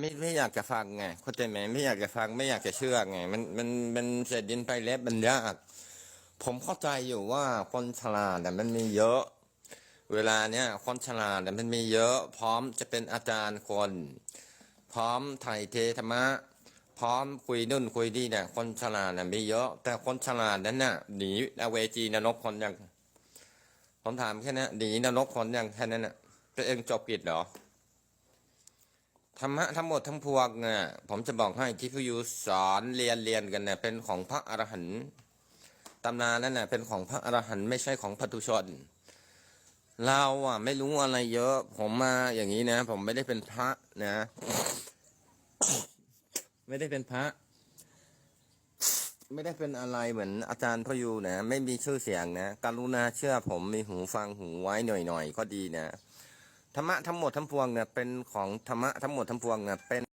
ไม่ไม่อยากจะฟังไงเข้าใจไหมไม่อยากจะฟังไม่อยากจะเชื่อไง มันมันมันเศษดินไปเล็บมันยากผมเข้าใจอยู่ว่าคนฉลาดแต่มันมีเยอะ เวลาเนี้ยคนฉลาดแต่มันมีเยอะ พร้อมจะเป็นอาจารย์คน พร้อมไถ่เทธรรมะ พร้อมคุยนู่นคุยนี่เนี่ยคนฉลาดน่ะมีเยอะ แต่คนฉลาดนั้นน่ะหนีอเวจีนรกคนยังผมถามแค่นี้หนีนรกคนยังแค่นั้นน่ะตัวเองจบกิจเหรอ ธรรมะทั้งหมดทั้งพวงเนี่ยผมจะบอกให้ที่พยูสอนเรียนเรียนกันเนี่ยเป็นของพระอรหันต์ตำนานนั่นน่ะเป็นของพระอรหันต์ไม่ใช่ของปุถุชน เราอะไม่รู้อะไรเยอะ ผมมาอย่างนี้นะ ผมไม่ได้เป็นพระนะ ไม่ได้เป็นพระ ไม่ได้เป็นอะไรเหมือนอาจารย์พยูนะ ไม่มีชื่อเสียงนะการุณาเชื่อผมมีหูฟังหูไว้หน่อยๆก็ดีนะ ธรรมะทั้งหมดทั้งปวงเนี่ยเป็นของธรรมะทั้งหมดทั้งปวงเนี่ยเป็น